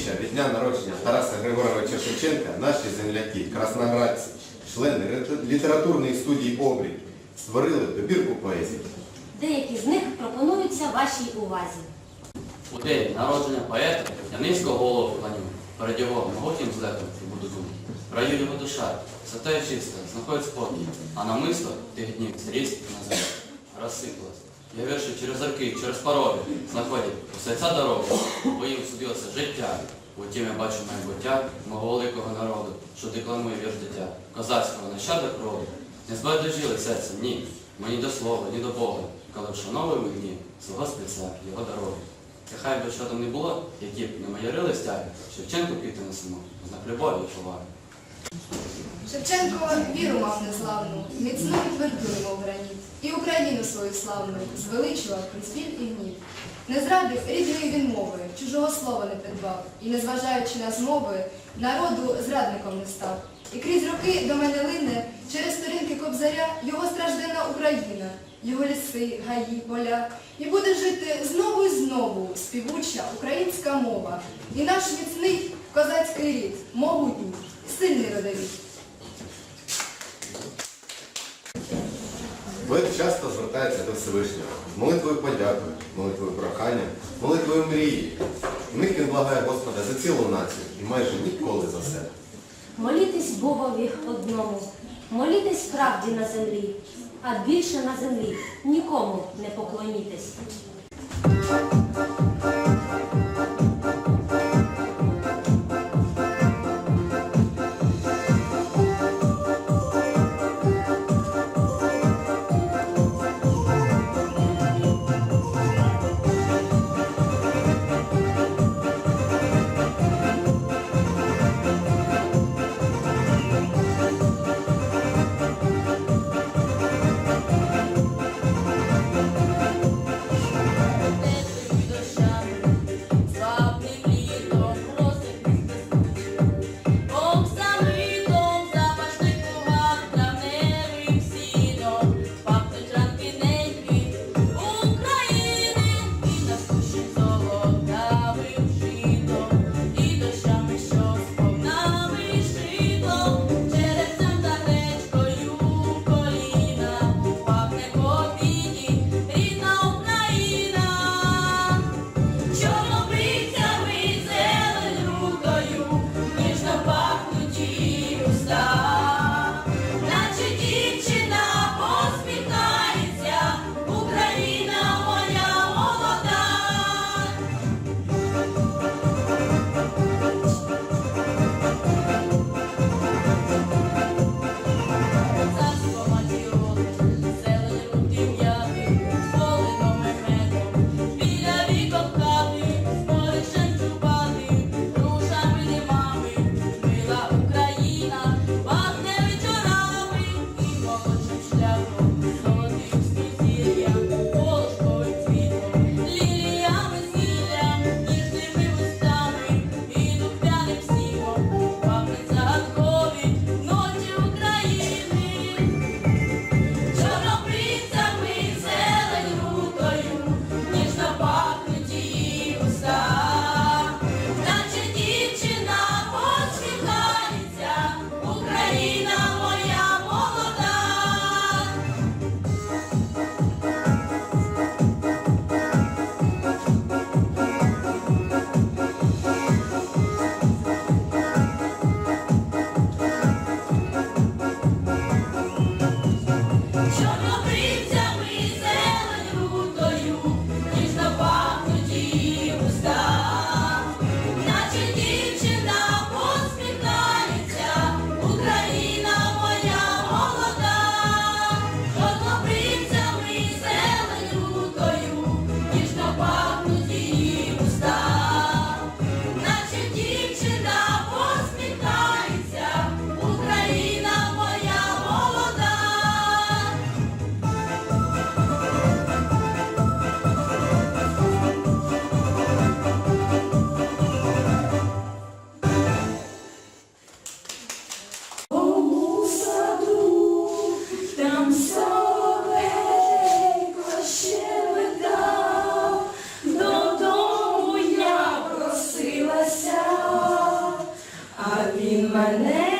сторіччя від дня народження Тараса Григоровича Шевченка наші земляки, красноградці, члени літературної студії Обрій створили добірку поезії. Деякі з них пропонуються вашій увазі. У день народження поета я низько голову клоню, перед його могутнім злетом і буду думати. В раю його душа, свята і чиста, знаходить спокій, а намисто тих днів зріс на землю. Розсипалось. Я вірші через роки, через пороги знаходять усе ця дорога, бо їм судилося життя. Утім я бачу майбуття мого великого народу, що декламує вірш дитя, козацького нащадок роду. Не збайдужили серце, ні, мені до слова, ні до Бога, коли вшановуємо дні свого спільця, його дороги. Та хай би що там не було, які б не майорили стяги, Шевченко квіти несемо, знак любові і поваги. Шевченко віру мав незламну, міцну і тверду, мов граніт, і Україну свою славну звеличував біль і гнів. Не зрадив рідної він мови, чужого слова не придбав, і, незважаючи на змови, народу зрадником не став. І крізь роки до мене лине через сторінки кобзаря його стражденна Україна, його ліси, гаї, поля. І буде жити знову і знову співуча українська мова. І наш міцний козацький рід, могутній, сильний родовід. Поет часто звертається до Всевишнього молитвою подяки, молитвою прохання, молитвою мрії. В них він благає Господа за цілу націю і майже ніколи за себе. Молітесь Богові одному, молітесь правді на землі, а більше на землі нікому не поклонітесь. my name.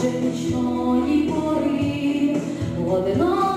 Плаче нічної пори, одиноке